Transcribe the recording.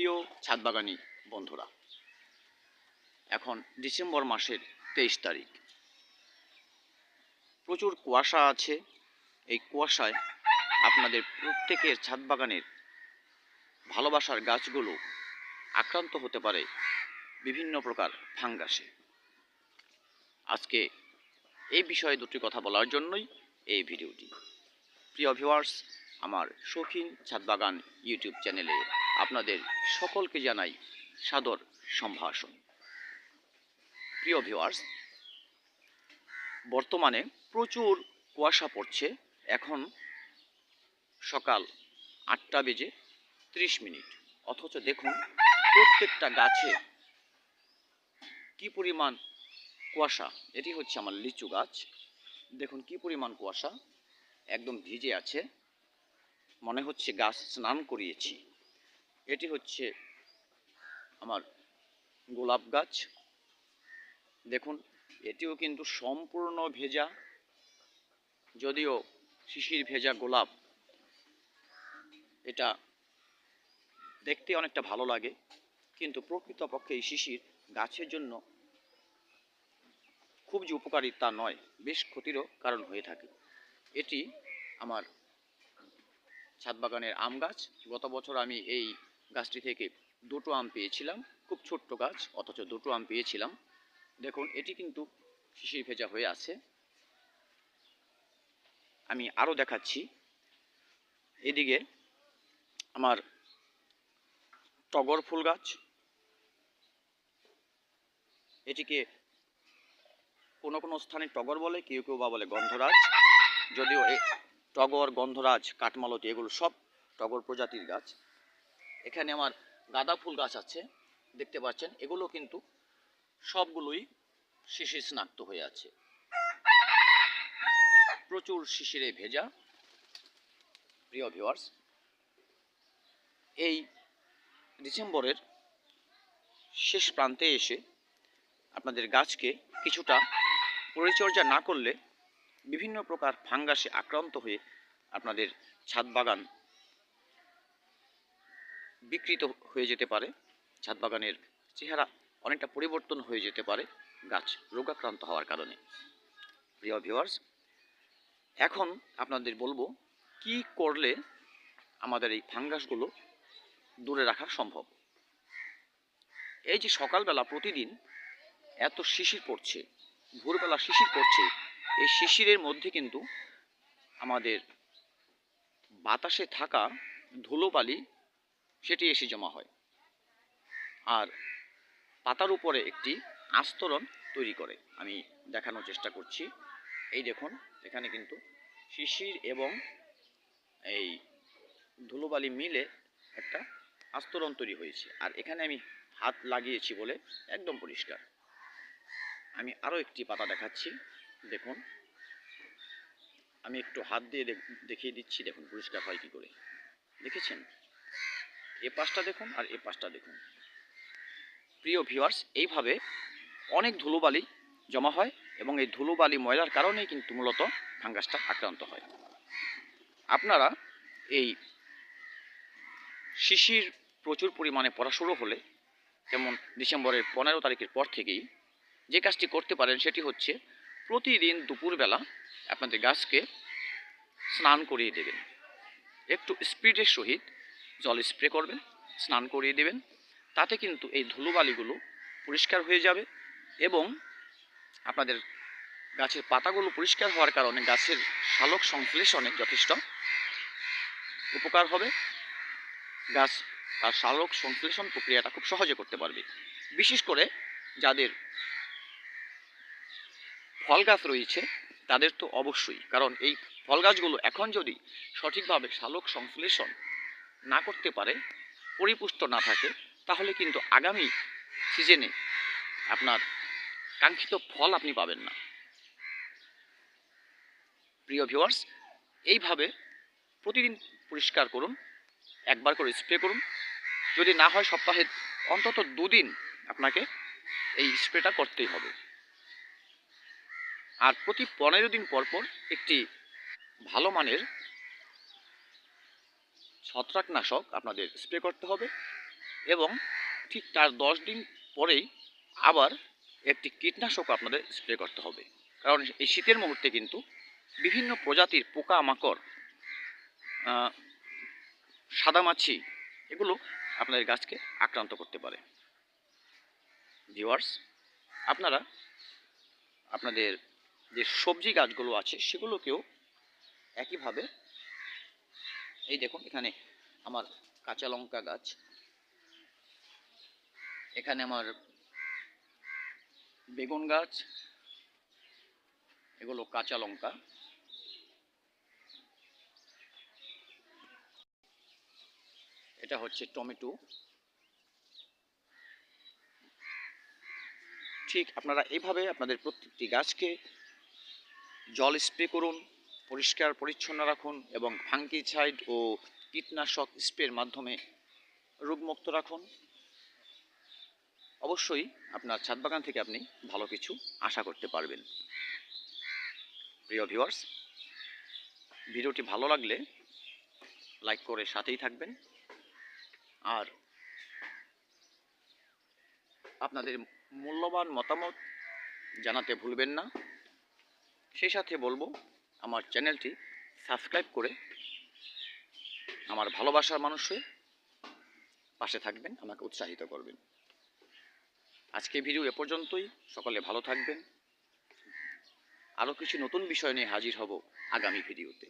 প্রিয় ছাদবাগানি বন্ধুরা, এখন ডিসেম্বর মাসের তেইশ তারিখ। প্রচুর কুয়াশা আছে। এই কুয়াশায় আপনাদের প্রত্যেকের ছাদ বাগানের ভালোবাসার গাছগুলো আক্রান্ত হতে পারে বিভিন্ন প্রকার ফাঙ্গাসে। আজকে এই বিষয়ে দুটি কথা বলার জন্যই এই ভিডিওটি। প্রিয় ভিউয়ার্স আমার শৌখিন ছাদবাগান ইউটিউব চ্যানেলে আপনাদের সকলকে জানাই সাদর সম্ভাষণ। প্রিয় ভিউয়ার্স বর্তমানে প্রচুর কুয়াশা পড়ছে। এখন সকাল আটটা বেজে ত্রিশ মিনিট। অথচ দেখুন প্রত্যেকটা গাছে কি পরিমাণ কুয়াশা। এটি হচ্ছে আমার লিচু গাছ। দেখুন কি পরিমাণ কুয়াশা। একদম ভিজে আছে। মনে হচ্ছে গাছ স্নান করিয়েছি। এটি হচ্ছে আমার গোলাপ গাছ। দেখুন, এটিও কিন্তু সম্পূর্ণ ভেজা। যদিও শিশির ভেজা গোলাপ, এটা দেখতে অনেকটা ভালো লাগে। কিন্তু প্রকৃতপক্ষে এই শিশির গাছের জন্য খুব যে উপকারী তা নয়, বেশ ক্ষতিরও কারণ হয়ে থাকে। এটি আমার ছাদ বাগানের আম গাছ। গত বছর আমি এই গাছটি থেকে দুটো আম পেয়েছিলাম, খুব ছোট্ট গাছ, অথচ দুটো আম পেয়েছিলাম। দেখুন, এটি কিন্তু শিশির ভেজা হয়ে আছে। আমি আরও দেখাচ্ছি। এদিকে আমার টগর ফুল গাছ। এটিকে কোনো কোনো স্থানে টগর বলে, কেউ কেউ বা বলে গন্ধরাজ। যদিও টগর, গন্ধরাজ, কাঠমালতি, এগুলো সব টগর প্রজাতির গাছ। এখানে আমার গাঁদা ফুল গাছ আছে, দেখতে পাচ্ছেন, এগুলো কিন্তু সবগুলোই শিশির স্নাক্ত হয়ে আছে। প্রচুর শিশিরে ভেজা, প্রিয় ভিউয়ার্স এই ডিসেম্বরের শেষ প্রান্তে এসে আপনাদের গাছকে কিছুটা পরিচর্যা না করলে বিভিন্ন প্রকার ফাঙ্গাসে আক্রান্ত হয়ে আপনাদের ছাদ বাগান বিকৃত হয়ে যেতে পারে। ছাদ বাগানের চেহারা অনেকটা পরিবর্তন হয়ে যেতে পারে গাছ রোগাক্রান্ত হওয়ার কারণে। প্রিয় ভিউয়ার্স এখন আপনাদের বলব কি করলে আমাদের এই ফাঙ্গাসগুলো দূরে রাখা সম্ভব? এই যে সকালবেলা প্রতিদিন এত শিশির পড়ছে, ভোরবেলা শিশির পড়ছে, এই শিশিরের মধ্যে কিন্তু আমাদের বাতাসে থাকা ধুলোবালি সেটি এসে জমা হয়। আর পাতার উপরে একটি আস্তরণ তৈরি করে। আমি দেখানোর চেষ্টা করছি। এই দেখুন, এখানে কিন্তু শিশির এবং এই ধুলোবালি মিলে একটা আস্তরণ তৈরি হয়েছে। আর এখানে আমি হাত লাগিয়েছি বলে একদম পরিষ্কার। আমি আরও একটি পাতা দেখাচ্ছি। দেখুন, আমি একটু হাত দিয়ে দেখিয়ে দিচ্ছি। দেখুন, পরিষ্কার হয় কী করে। দেখেছেন? এ পাশটা দেখুন আর এ পাশটা দেখুন। প্রিয় ভিউয়ার্স এইভাবে অনেক ধুলোবালি জমা হয় এবং এই ধুলোবালি ময়লার কারণেই কিন্তু মূলত ফাঙ্গাসটা আক্রান্ত হয়। আপনারা এই শিশির প্রচুর পরিমাণে পড়া শুরু হলে, যেমন ডিসেম্বরের পনেরো তারিখের পর থেকেই, যে কাজটি করতে পারেন সেটি হচ্ছে প্রতিদিন দুপুরবেলা আপনাদের গাছকে স্নান করিয়ে দেবেন। একটু স্পিডের সহিত জল স্প্রে করবেন, স্নান করিয়ে দেবেন। তাতে কিন্তু এই ধুলোবালিগুলো পরিষ্কার হয়ে যাবে এবং আপনাদের গাছের পাতাগুলো পরিষ্কার হওয়ার কারণে গাছের শালক সংশ্লেষণে যথেষ্ট উপকার হবে। গাছ তার শালক সংশ্লেষণ প্রক্রিয়াটা খুব সহজে করতে পারবে। বিশেষ করে যাদের ফল গাছ রয়েছে, তাদের তো অবশ্যই, কারণ এই ফল গাছগুলো এখন যদি সঠিকভাবে শালক সংশ্লেষণ না করতে পারে, পরিপুষ্ট না থাকে, তাহলে কিন্তু আগামী সিজনে আপনার কাঙ্ক্ষিত ফল আপনি পাবেন না। প্রিয় ভিউয়ার্স এইভাবে প্রতিদিন পরিষ্কার করুন, একবার করে স্প্রে করুন। যদি না হয় সপ্তাহে অন্তত দুদিন আপনাকে এই স্প্রেটা করতেই হবে। আর প্রতি পনেরো দিন পর পর একটি ভালো মানের ছত্রাকনাশক আপনাদের স্প্রে করতে হবে এবং ঠিক তার দশ দিন পরেই আবার একটি কীটনাশক আপনাদের স্প্রে করতে হবে। কারণ এই শীতের মুহূর্তে কিন্তু বিভিন্ন প্রজাতির পোকামাকড় আহ, সাদামাছি এগুলো আপনাদের গাছকে আক্রান্ত করতে পারে। ভিওয়ার্স আপনারা আপনাদের যে সবজি গাছগুলো আছে সেগুলোকেও একইভাবে এই দেখুন, এখানে আমার কাঁচা লঙ্কা গাছ। এখানে আমার বেগুন গাছ। এগুলো কাঁচা লঙ্কা। এটা হচ্ছে টমেটো। ঠিক, আপনারা এইভাবে আপনাদের প্রত্যেকটি গাছকে জল স্প্রে করুন। পরিষ্কার, পরিচ্ছন্ন রাখুন এবং ফাঙ্কিসাইড ও কীটনাশক স্প্রের মাধ্যমে রোগমুক্ত রাখুন। অবশ্যই আপনার ছাদ বাগান থেকে আপনি ভালো কিছু আশা করতে পারবেন। প্রিয় ভিউয়ার্স, ভিডিওটি ভালো লাগলে লাইক করে সাথেই থাকবেন। আর আপনাদের মূল্যবান মতামত জানাতে ভুলবেন না। সেই সাথে বলব আমার চ্যানেলটি সাবস্ক্রাইব করে আমার ভালোবাসার মানুষ হয়ে পাশে থাকবেন, আমাকে উৎসাহিত করবেন। আজকে ভিডিও এ পর্যন্তই, সকলে ভালো থাকবেন। আরও কিছু নতুন বিষয় নিয়ে হাজির হব আগামী ভিডিওতে।